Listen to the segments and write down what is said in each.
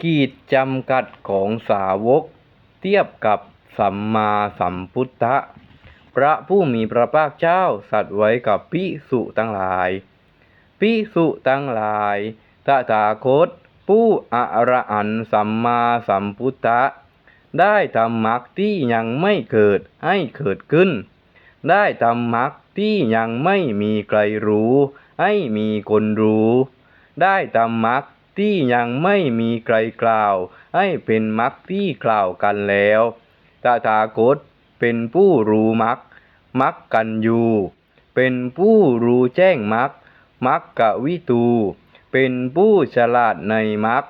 ขีดจำกัดของสาวก เทียบกับสัมมาสัมพุทธะ พระผู้มีพระภาคเจ้าสัตว์ไว้กับภิกษุทั้งหลายภิกษุทั้งหลายตถาคต ผู้อรหันต์สัมมาสัมพุทธะ ได้ทำมรรคที่ยังไม่เกิดให้เกิดขึ้น ได้ทำมรรคที่ยังไม่มีใครรู้ ให้มีคนรู้ ได้ทำมรรค ที่ยังไม่มีใครกล่าว ให้เป็นมรรคที่กล่าวกันแล้ว ตถาคตเป็นผู้รู้มรรคมรรคกันอยู่ เป็นผู้รู้แจ้งมรรคมรรคกวิตู เป็นผู้ฉลาดในมรรค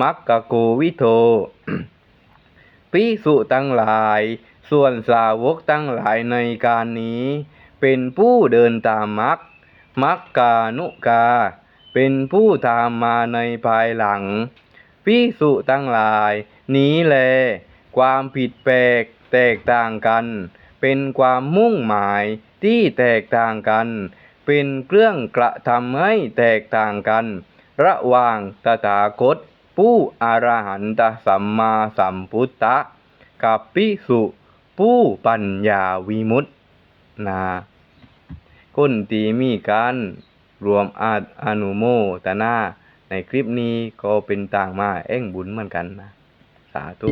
มรรคโกวิโทภิกษุทั้งหลาย ส่วนสาวกทั้งหลายในการนี้ เป็นผู้เดินตามมรรคมักกานุกา เป็นผู้ตามมาในภายหลังภิกษุทั้งหลาย นี้แล ความผิดแปลกแตกต่างกัน เป็นความมุ่งหมายที่แตกต่างกัน เป็นเครื่องกระทำให้แตกต่างกัน ระหว่างตถาคต ผู้อรหันตสัมมาสัมพุทธะกับภิกษุผู้ปัญญาวิมุตตินาคนที่มีกา รวมอาอนุโมตนาในคลิปนี้ก็เป็นต่างมาเอ่งบุญเหมือนกันนะ สาธุ